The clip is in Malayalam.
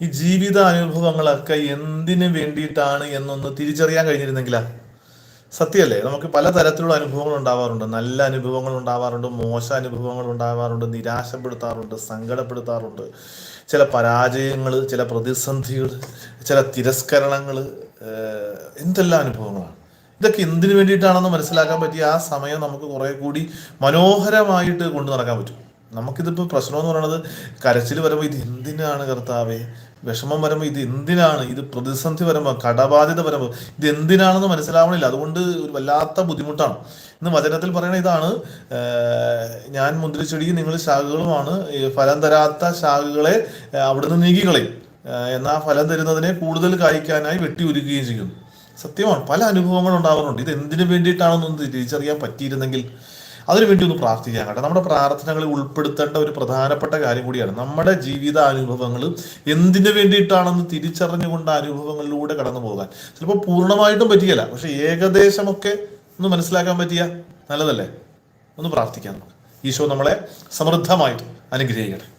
ഈ ജീവിത അനുഭവങ്ങളൊക്കെ എന്തിനു വേണ്ടിയിട്ടാണ് എന്നൊന്ന് തിരിച്ചറിയാൻ കഴിഞ്ഞിരുന്നെങ്കിലാ. സത്യല്ലേ നമുക്ക് പല തരത്തിലുള്ള അനുഭവങ്ങൾ ഉണ്ടാവാറുണ്ട്. നല്ല അനുഭവങ്ങൾ ഉണ്ടാവാറുണ്ട് മോശ അനുഭവങ്ങൾ ഉണ്ടാവാറുണ്ട് നിരാശപ്പെടുത്താറുണ്ട് സങ്കടപ്പെടുത്താറുണ്ട്. ചില പരാജയങ്ങൾ ചില പ്രതിസന്ധികൾ ചില തിരസ്കരണങ്ങൾ എന്തെല്ലാം അനുഭവങ്ങളാണ്? ഇതൊക്കെ എന്തിനു വേണ്ടിയിട്ടാണെന്ന് മനസ്സിലാക്കാൻ പറ്റിയ ആ സമയം നമുക്ക് കുറെ കൂടി മനോഹരമായിട്ട് കൊണ്ടു നടക്കാൻ പറ്റും. നമുക്കിതിപ്പോൾ പ്രശ്നം എന്ന് പറയുന്നത് കരച്ചിൽ വരുമ്പോൾ ഇത് എന്തിനാണ് കർത്താവേ? വിഷമം വരുമ്പോൾ ഇത് എന്തിനാണ്? ഇത് പ്രതിസന്ധി വരുമ്പോൾ കടബാധ്യത വരുമ്പോൾ ഇത് എന്തിനാണെന്ന് മനസ്സിലാവണില്ല. അതുകൊണ്ട് ഒരു വല്ലാത്ത ബുദ്ധിമുട്ടാണ്. ഇന്ന് വചനത്തിൽ പറയുന്ന ഇതാണ് ഞാൻ മുന്തിരിച്ചെടി നിങ്ങൾ ശാഖകളുമാണ് ഫലം തരാത്ത ശാഖകളെ അവിടുന്ന് നീക്കിക്കളയും. എന്നാൽ ഫലം തരുന്നതിനെ കൂടുതൽ കായ്ക്കാനായി വെട്ടി ഒരുക്കുകയും ചെയ്യും. സത്യമാണ്. പല അനുഭവങ്ങളും ഉണ്ടാവാറുണ്ട് ഇത് എന്തിനു വേണ്ടിയിട്ടാണെന്നൊന്ന് തിരിച്ചറിയാൻ പറ്റിയിരുന്നെങ്കിൽ അതിനുവേണ്ടി ഒന്ന് പ്രാർത്ഥിക്കാൻ കേട്ടോ. നമ്മുടെ പ്രാർത്ഥനകളിൽ ഉൾപ്പെടുത്തേണ്ട ഒരു പ്രധാനപ്പെട്ട കാര്യം കൂടിയാണ് നമ്മുടെ ജീവിത അനുഭവങ്ങൾ എന്തിനു വേണ്ടിയിട്ടാണെന്ന് തിരിച്ചറിഞ്ഞുകൊണ്ട് അനുഭവങ്ങളിലൂടെ കടന്നു പോകാൻ. ചിലപ്പോൾ പൂർണമായിട്ടും പറ്റിയല്ല പക്ഷെ ഏകദേശമൊക്കെ ഒന്ന് മനസ്സിലാക്കാൻ പറ്റിയ നല്ലതല്ലേ? ഒന്ന് പ്രാർത്ഥിക്കാം നമുക്ക്. ഈശോ നമ്മളെ സമൃദ്ധമായിട്ട് അനുഗ്രഹിക്കട്ടെ.